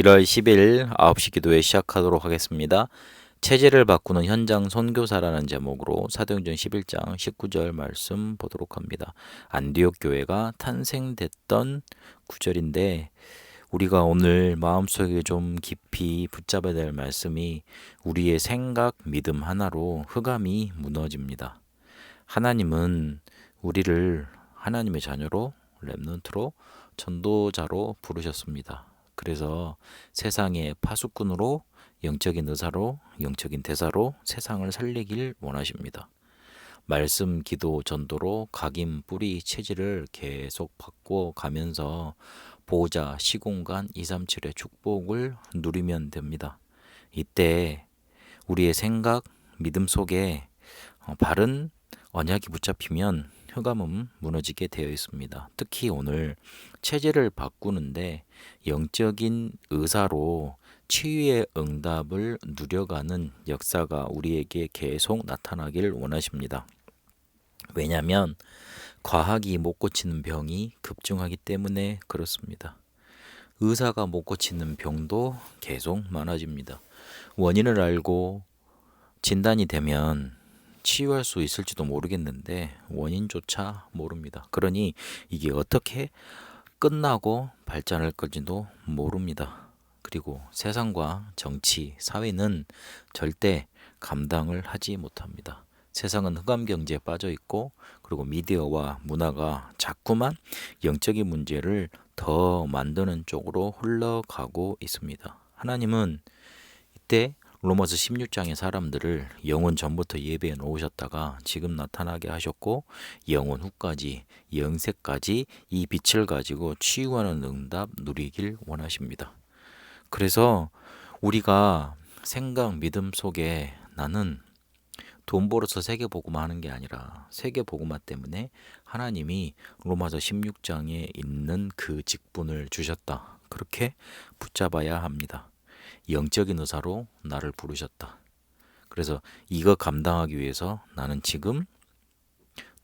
1월 10일 9시 기도회 시작하도록 하겠습니다. 체제를 바꾸는 현장 선교사라는 제목으로 사도행전 11장 19절 말씀 보도록 합니다. 안디옥 교회가 탄생됐던 구절인데 우리가 오늘 마음속에 좀 깊이 붙잡아야 될 말씀이 우리의 생각, 믿음 하나로 흑암이 무너집니다. 하나님은 우리를 하나님의 자녀로 렘넌트로 전도자로 부르셨습니다. 그래서 세상의 파수꾼으로 영적인 의사로 영적인 대사로 세상을 살리길 원하십니다. 말씀, 기도, 전도로 각인 뿌리 체질을 계속 바꿔 가면서 보호자 시공간 237의 축복을 누리면 됩니다. 이때 우리의 생각, 믿음 속에 어, 바른 언약이 붙잡히면 흑암은 무너지게 되어 있습니다. 특히 오늘 체제를 바꾸는데 영적인 의사로 치유의 응답을 누려가는 역사가 우리에게 계속 나타나길 원하십니다. 왜냐하면 과학이 못 고치는 병이 급증하기 때문에 그렇습니다. 의사가 못 고치는 병도 계속 많아집니다. 원인을 알고 진단이 되면 치유할 수 있을지도 모르겠는데 원인조차 모릅니다. 그러니 이게 어떻게 끝나고 발전할 건지도 모릅니다. 그리고 세상과 정치, 사회는 절대 감당을 하지 못합니다. 세상은 흑암 경제에 빠져 있고 그리고 미디어와 문화가 자꾸만 영적인 문제를 더 만드는 쪽으로 흘러가고 있습니다. 하나님은 이때 로마서 16장의 사람들을 영원 전부터 예배해 놓으셨다가 지금 나타나게 하셨고 영원 후까지 영세까지 이 빛을 가지고 치유하는 응답 누리길 원하십니다. 그래서 우리가 생각 믿음 속에 나는 돈 벌어서 세계 복음화 하는 게 아니라 세계 복음화 때문에 하나님이 로마서 16장에 있는 그 직분을 주셨다. 그렇게 붙잡아야 합니다. 영적인 의사로 나를 부르셨다. 그래서 이거 감당하기 위해서 나는 지금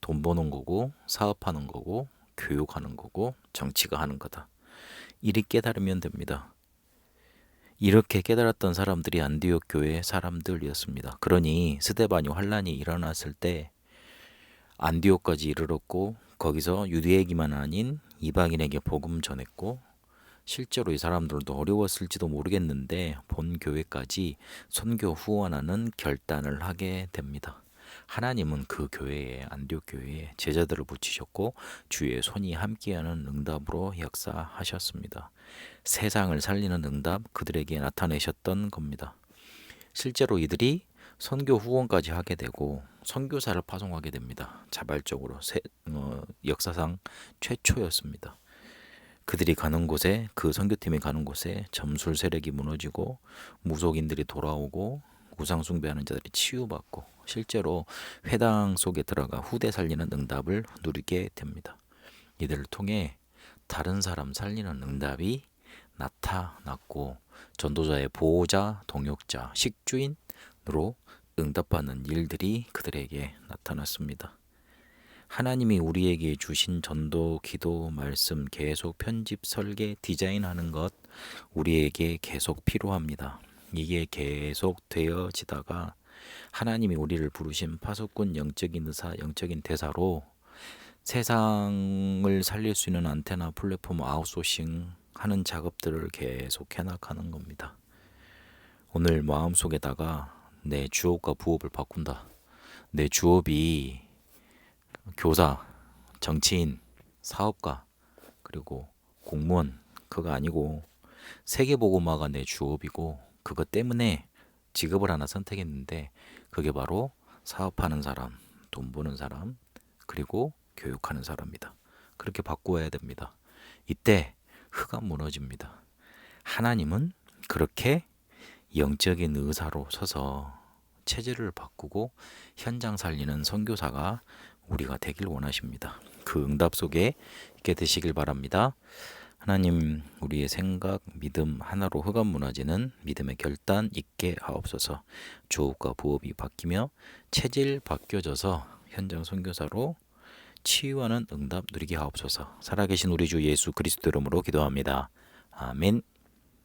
돈 버는 거고 사업하는 거고 교육하는 거고 정치가 하는 거다. 이리 깨달으면 됩니다. 이렇게 깨달았던 사람들이 안디옥 교회 사람들이었습니다. 그러니 스데반이 환란이 일어났을 때 안디옥까지 이르렀고 거기서 유대에게만 아닌 이방인에게 복음 전했고 실제로 이 사람들도 어려웠을지도 모르겠는데 본 교회까지 선교 후원하는 결단을 하게 됩니다. 하나님은 그 교회에 안디옥 교회에 제자들을 붙이셨고 주의 손이 함께하는 응답으로 역사하셨습니다. 세상을 살리는 응답 그들에게 나타내셨던 겁니다. 실제로 이들이 선교 후원까지 하게 되고 선교사를 파송하게 됩니다. 자발적으로 세, 어, 역사상 최초였습니다. 그들이 가는 곳에 그 선교팀이 가는 곳에 점술 세력이 무너지고 무속인들이 돌아오고 우상 숭배하는 자들이 치유받고 실제로 회당 속에 들어가 후대 살리는 응답을 누리게 됩니다. 이들을 통해 다른 사람 살리는 응답이 나타났고 전도자의 보호자, 동역자, 식주인으로 응답받는 일들이 그들에게 나타났습니다. 하나님이 우리에게 주신 전도, 기도, 말씀 계속 편집, 설계, 디자인하는 것 우리에게 계속 필요합니다. 이게 계속 되어지다가 하나님이 우리를 부르신 파수꾼 영적인 의사, 영적인 대사로 세상을 살릴 수 있는 안테나 플랫폼 아웃소싱 하는 작업들을 계속 해나가는 겁니다. 오늘 마음속에다가 내 주업과 부업을 바꾼다. 내 주업이 교사, 정치인, 사업가, 그리고 공무원 그거 아니고 세계보고마가 내 주업이고 그것 때문에 직업을 하나 선택했는데 그게 바로 사업하는 사람, 돈 버는 사람, 그리고 교육하는 사람입니다. 그렇게 바꾸어야 됩니다. 이때 흑암 무너집니다. 하나님은 그렇게 영적인 의사로 서서 체질을 바꾸고 현장 살리는 선교사가 우리가 되길 원하십니다. 그 응답 속에 있게 되시길 바랍니다. 하나님 우리의 생각, 믿음 하나로 흑암 무너지는 믿음의 결단 있게 하옵소서. 주업과 부업이 바뀌며 체질 바뀌어져서 현장 선교사로 치유하는 응답 누리게 하옵소서. 살아계신 우리 주 예수 그리스도 이름으로 기도합니다. 아멘.